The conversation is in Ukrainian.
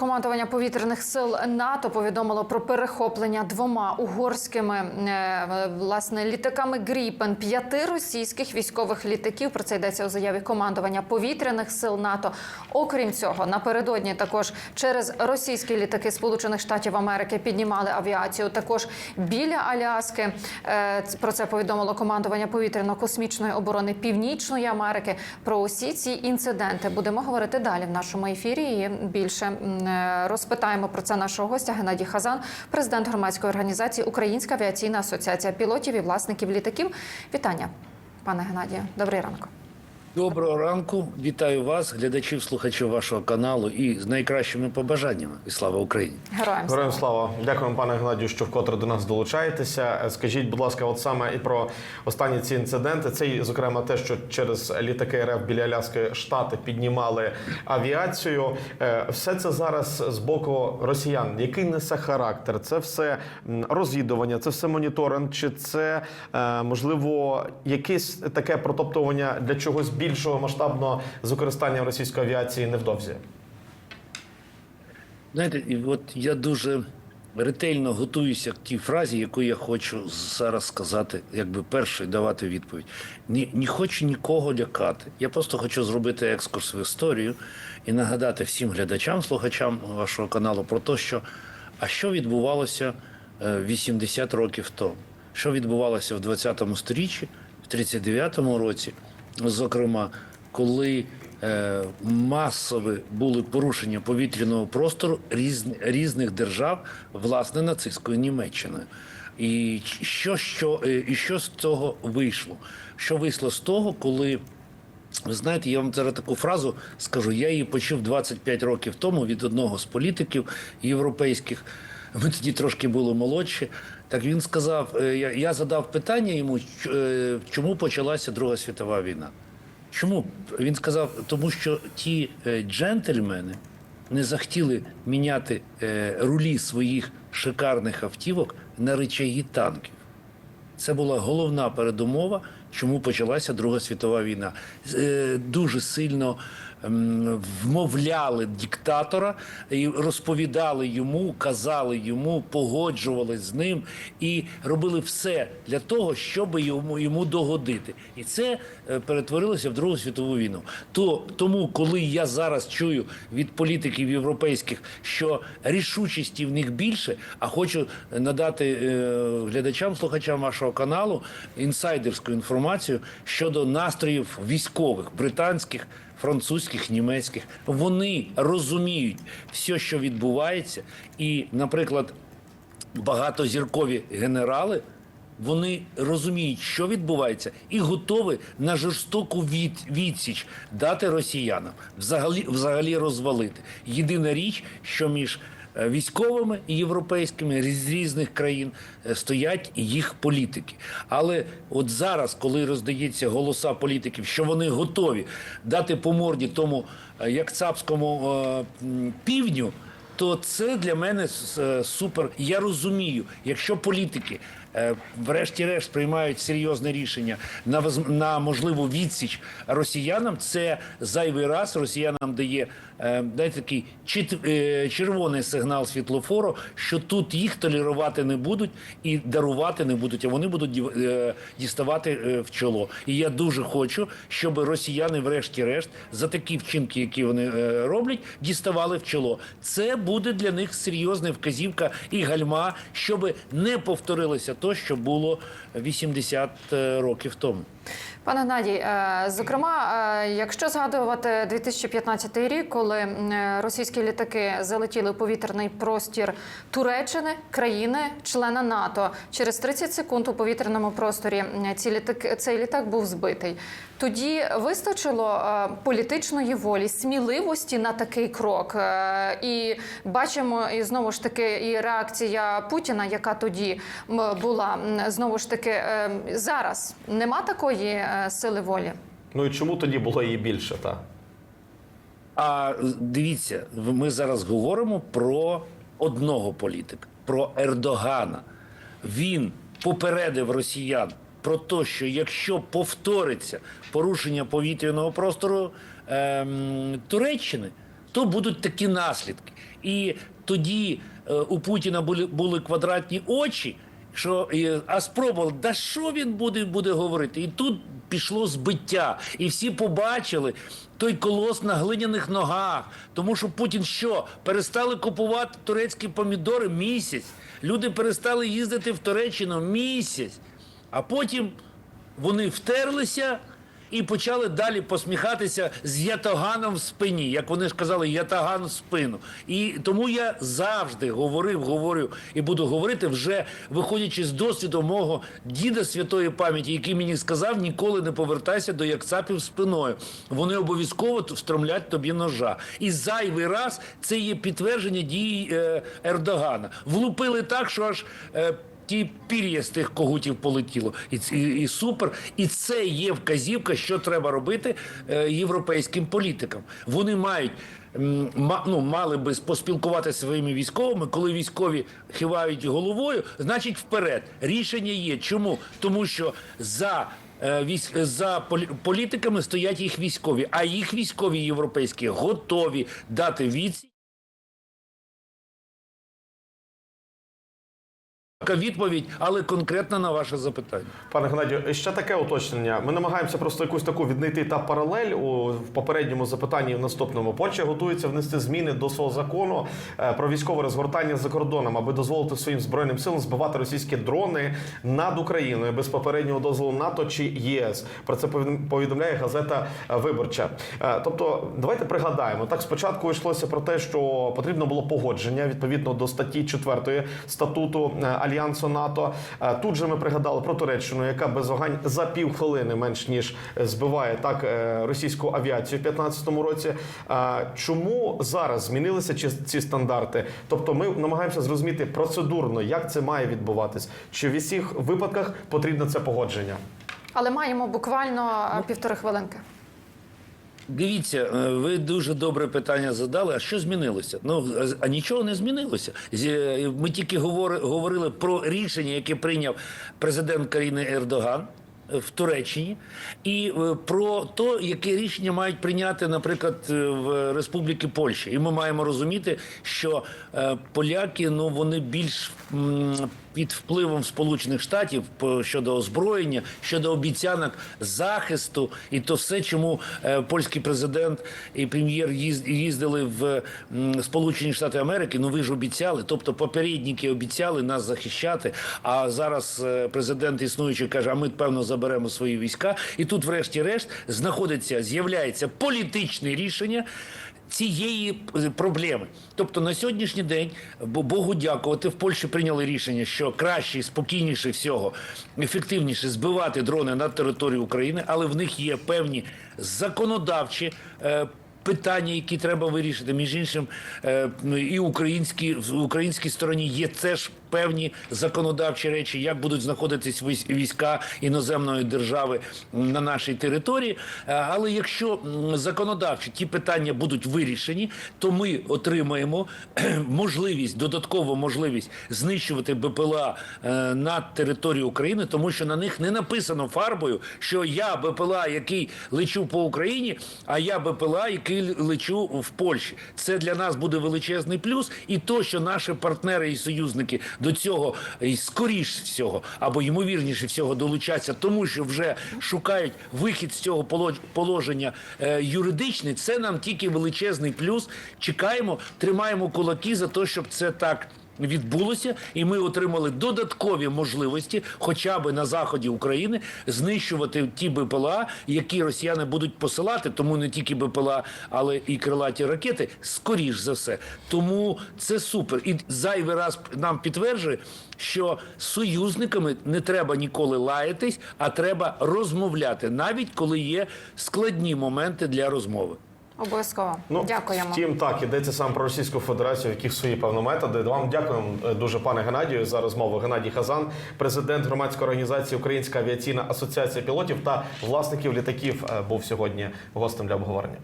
командування повітряних сил НАТО повідомило про перехоплення двома угорськими е, власне літаками Гріпен п'яти російських військових літаків. Про це йдеться у заяві командування повітряних сил НАТО. Окрім цього, напередодні також через російські літаки Сполучених Штатів Америки піднімали авіацію. Також біля Аляски Е, про це повідомило командування повітряно-космічної оборони Північної Америки. Про усі ці інциденти будемо говорити далі в нашому ефірі. І більше розпитаємо про це нашого гостя Геннадій Хазан, президент громадської організації Українська авіаційна асоціація пілотів і власників літаків. Вітання, пане Геннадію. Добрий ранок. Доброго ранку, вітаю вас, глядачів, слухачів вашого каналу і з найкращими побажаннями. І слава Україні! Героям слава. Героям слава, дякуємо, пане Геннадію, що вкотре до нас долучаєтеся. Скажіть, будь ласка, от саме і про останні ці інциденти. Це і, зокрема те, що через літаки РФ біля Аляски штати піднімали авіацію. Е, Все це зараз з боку росіян. Який несе характер? Це все розвідування, це все моніторинг, чи це е, можливо якесь таке протоптування для чогось більшого масштабного з використанням російської авіації невдовзі? Знаєте, і от я дуже ретельно готуюся к тій фразі, яку я хочу зараз сказати, якби перший давати відповідь. Ні, не хочу нікого лякати. Я просто хочу зробити екскурс в історію і нагадати всім глядачам, слухачам вашого каналу про те, що а що відбувалося е, 80 років тому, що відбувалося в 20 сторіччі, в 39-му році, зокрема, коли е, масові були порушення повітряного простору різ, різних держав, власне, нацистською Німеччиною. І що, що, е, і що з цього вийшло? Що вийшло з того, коли ви знаєте, я вам зараз таку фразу скажу. Я її почув 25 років тому від одного з політиків європейських. Ми тоді трошки були молодші. Так він сказав: е, я, задав питання йому, е, чому почалася Друга світова війна. Чому? Він сказав, тому що ті е, джентльмени не захотіли міняти рулі своїх шикарних автівок на речаги танків. Це була головна передумова, чому почалася Друга світова війна. Дуже сильно вмовляли диктатора і розповідали йому, казали йому, погоджувались з ним і робили все для того, щоб йому, йому догодити. І це е, перетворилося в Другу світову війну. То тому, коли я зараз чую від політиків європейських, що рішучості в них більше, а хочу надати е, глядачам, слухачам вашого каналу інсайдерську інформацію щодо настроїв військових британських. Французьких, німецьких вони розуміють все, що відбувається, і, наприклад, багатозіркові генерали вони розуміють, що відбувається, і готові на жорстоку від, відсіч дати росіянам, взагалі, взагалі розвалити. Єдина річ, що між військовими і європейськими з різних країн е, стоять їх політики. Але от зараз, коли роздається голоса політиків, що вони готові дати по морді тому е, як цапському е, півдню то це для мене е, супер. Я розумію, якщо політики. Е, Врешті-решт приймають серйозне рішення на на можливу відсіч росіянам. Це зайвий раз росіянам дає е, знаєте, такий е, червоний сигнал світлофору, що тут їх толерувати не будуть і дарувати не будуть, а вони будуть е, діставати е, в чоло. І я дуже хочу, щоб росіяни, врешті-решт, за такі вчинки, які вони е, роблять, діставали в чоло. Це буде для них серйозна вказівка і гальма, щоб не повторилося то, що було 80 років тому. Пане Геннадій, е, зокрема, е, якщо згадувати 2015 рік, коли е, російські літаки залетіли у повітряний простір Туреччини, країни, члена НАТО, через 30 секунд у повітряному просторі ці літаки, цей літак був збитий. Тоді вистачило е, політичної волі, сміливості на такий крок. Е, І бачимо і знову ж таки і реакція Путіна, яка тоді м, була знову ж таки е, зараз нема такої е, сили волі. Ну і чому тоді було її більше? Та? А дивіться, ми зараз говоримо про одного політика, про Ердогана. Він попередив росіян про те, що якщо повториться порушення повітряного простору ем, Туреччини, то будуть такі наслідки. І тоді е, у Путіна були, були квадратні очі. Що а спробував, да що він буде, буде говорити? І тут пішло збиття, і всі побачили той колос на глиняних ногах. Тому що Путін що перестали купувати турецькі помідори місяць. Люди перестали їздити в Туреччину місяць, а потім вони втерлися і почали далі посміхатися з ятаганом в спині, як вони ж казали, ятаган в спину. І тому я завжди говорив, говорю і буду говорити, вже виходячи з досвіду мого діда святої пам'яті, який мені сказав, ніколи не повертайся до якцапів спиною. Вони обов'язково встромлять тобі ножа. І зайвий раз це є підтвердження дії е, Ердогана. Влупили так, що аж. Ті пір'я з тих когутів полетіло, і, і, і супер. І це є вказівка, що треба робити е, європейським політикам. Вони мають. Ну, мали би поспілкуватися своїми військовими. Коли військові хивають головою, значить вперед. Рішення є. Чому? Тому що за е, за політиками стоять їх військові, а їх військові європейські готові дати відсіч. Відповідь, але конкретно на ваше запитання. Пане Геннадію, ще таке уточнення. Ми намагаємося просто якусь таку віднайти та паралель у в попередньому запитанні в наступному. Польща готується внести зміни до свого закону е, про військове розгортання за кордоном, аби дозволити своїм збройним силам збивати російські дрони над Україною без попереднього дозволу НАТО чи єС. Про це повідом- повідомляє газета Виборча. Е, Тобто, давайте пригадаємо. Так, спочатку йшлося про те, що потрібно було погодження відповідно до статті 4 статуту е, Альянсу НАТО. Е, Тут же ми пригадали про Туреччину, яка без вагань за півхвилини менш ніж збиває так е, російську авіацію в 2015 році. Е, Чому зараз змінилися чи- ці стандарти? Тобто, ми намагаємося зрозуміти процедурно, як це має відбуватись, чи в усіх випадках потрібно це погодження. Але маємо буквально е, півтори хвилинки. Дивіться, е, ви дуже добре питання задали. А що змінилося? Ну а нічого не змінилося. Е, Ми тільки говорили про рішення, яке прийняв президент країни Ердоган. е, В Туреччині і про те, яке рішення мають прийняти, наприклад, в Республіки Польща. І ми маємо розуміти, що поляки ну вони більш під впливом Сполучених Штатів щодо озброєння, щодо обіцянок захисту, і то все, чому е, польський президент і прем'єр їздили в Сполучені Штати Америки. Ну ви ж обіцяли, тобто попередники обіцяли нас захищати. А зараз е, президент існуючий каже: а ми певно заберемо свої війська. І тут, врешті-решт, знаходиться, з'являється політичне рішення цієї е, проблеми. Тобто на сьогоднішній день, Богу дякувати, в Польщі прийняли рішення, що краще, спокійніше всього, ефективніше збивати дрони на територію України, але в них є певні законодавчі. Питання, які треба вирішити, між іншим, е, ну, і українські в українській стороні є теж певні законодавчі речі, як будуть знаходитись військ- війська іноземної держави на нашій території. Е, Але якщо законодавчі ті питання будуть вирішені, то ми отримаємо можливість, додаткову можливість знищувати БПЛА е, над територією України, тому що на них не написано фарбою, що я БПЛА, який лечу по Україні, а я БПЛА, який лечу в Польщі. Це для нас буде величезний плюс, і то, що наші партнери і союзники до цього скоріш всього або ймовірніше всього долучаться, тому що вже шукають вихід з цього поло- положення е, юридичний. Це нам тільки величезний плюс. Чекаємо, тримаємо кулаки за те, щоб це так. Відбулося, і ми отримали додаткові можливості, хоча б на заході України, знищувати ті БПЛА, які росіяни будуть посилати. Тому не тільки БПЛА, але і крилаті ракети, скоріш за все. Тому це супер. І зайвий раз нам підтверджує, що союзниками не треба ніколи лаятись, а треба розмовляти, навіть коли є складні моменти для розмови. Обов'язково. Ну, Дякуємо. Втім, так ідеться саме про Російську Федерацію, яких свої певні методи. Вам дякуємо е, дуже, пане Геннадію, за розмову. Геннадій Хазан, президент громадської організації Українська авіаційна асоціація пілотів та власників літаків, е, був сьогодні гостем для обговорення.